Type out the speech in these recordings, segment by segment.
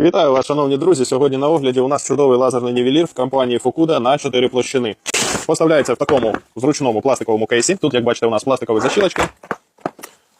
Вітаю вас, шановні друзі. Сьогодні на огляді у нас чудовий лазерний нівелір в компанії Fukuda на 4 площини. Поставляється в такому зручному пластиковому кейсі. Тут, як бачите, у нас пластикові защілочки.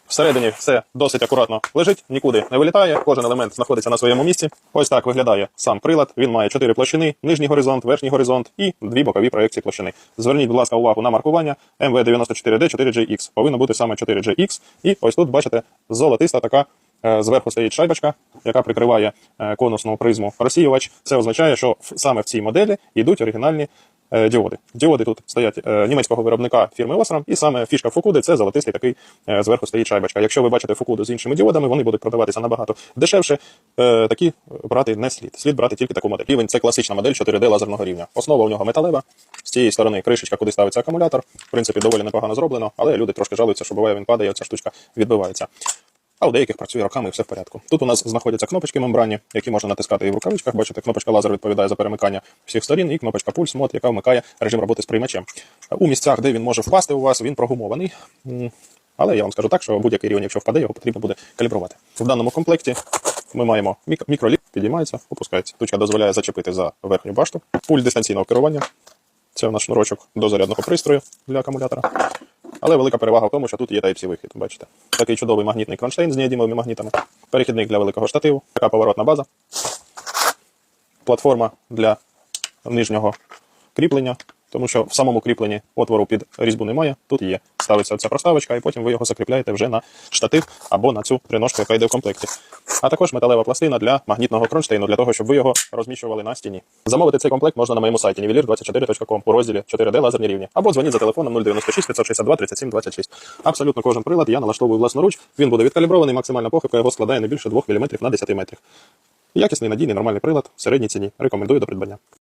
Всередині все досить акуратно лежить, нікуди не вилітає. Кожен елемент знаходиться на своєму місці. Ось так виглядає сам прилад. Він має 4 площини: нижній горизонт, верхній горизонт і дві бокові проекції площини. Зверніть, будь ласка, увагу на маркування MV94D 4GX. Повинно бути саме 4GX. І ось тут бачите золотиста така. Е, Зверху стоїть шайбочка, яка прикриває е, конусну призму розсіювач. Це означає, що саме в цій моделі йдуть оригінальні е, діоди. Діоди тут стоять німецького виробника фірми Osram, і саме фішка Фукуди це золотистий такий зверху стоїть шайбочка. Якщо ви бачите Фукуду з іншими діодами, вони будуть продаватися набагато дешевше. Такі брати не слід. Слід брати тільки таку модель. Рівень це класична модель 4D лазерного рівня. Основа у нього металева. З цієї сторони кришечка, куди ставиться акумулятор. В принципі, доволі непогано зроблено, але люди трошки жалуються, що буває він падає, ця штучка відбивається. А у деяких працює роками і все в порядку. Тут у нас знаходяться кнопочки мембранні, які можна натискати і в рукавичках. Бачите, кнопочка лазер відповідає за перемикання всіх сторін, і кнопочка пульс мод, яка вмикає режим роботи з приймачем. У місцях, де він може впасти у вас, він прогумований. Але я вам скажу так, що будь-який рівень, якщо впаде, його потрібно буде калібрувати. В даному комплекті ми маємо мік- мікроліт, підіймається, опускається. Тучка дозволяє зачепити за верхню башту, пульт дистанційного керування. Це у нас шнурочок до зарядного пристрою для акумулятора. Але велика перевага в тому, що тут є Type-C вихід. Бачите, такий чудовий магнітний кронштейн з неодімовими магнітами, перехідник для великого штативу, така поворотна база, платформа для нижнього кріплення, тому що в самому кріпленні отвору під різьбу немає. Тут є. Ставиться ця проставочка, і потім ви його закріпляєте вже на штатив або на цю триножку, яка йде в комплекті. А також металева пластина для магнітного кронштейну, для того, щоб ви його розміщували на стіні. Замовити цей комплект можна на моєму сайті nivelir24.com у розділі 4D лазерні рівні. Або дзвоніть за телефоном 096 562 37 26. Абсолютно кожен прилад я налаштовую власноруч. Він буде відкалібрований, максимальна похибка його складає не більше 2 мм на 10 метрів. Якісний, надійний, нормальний прилад в середній ціні. Рекомендую до придбання.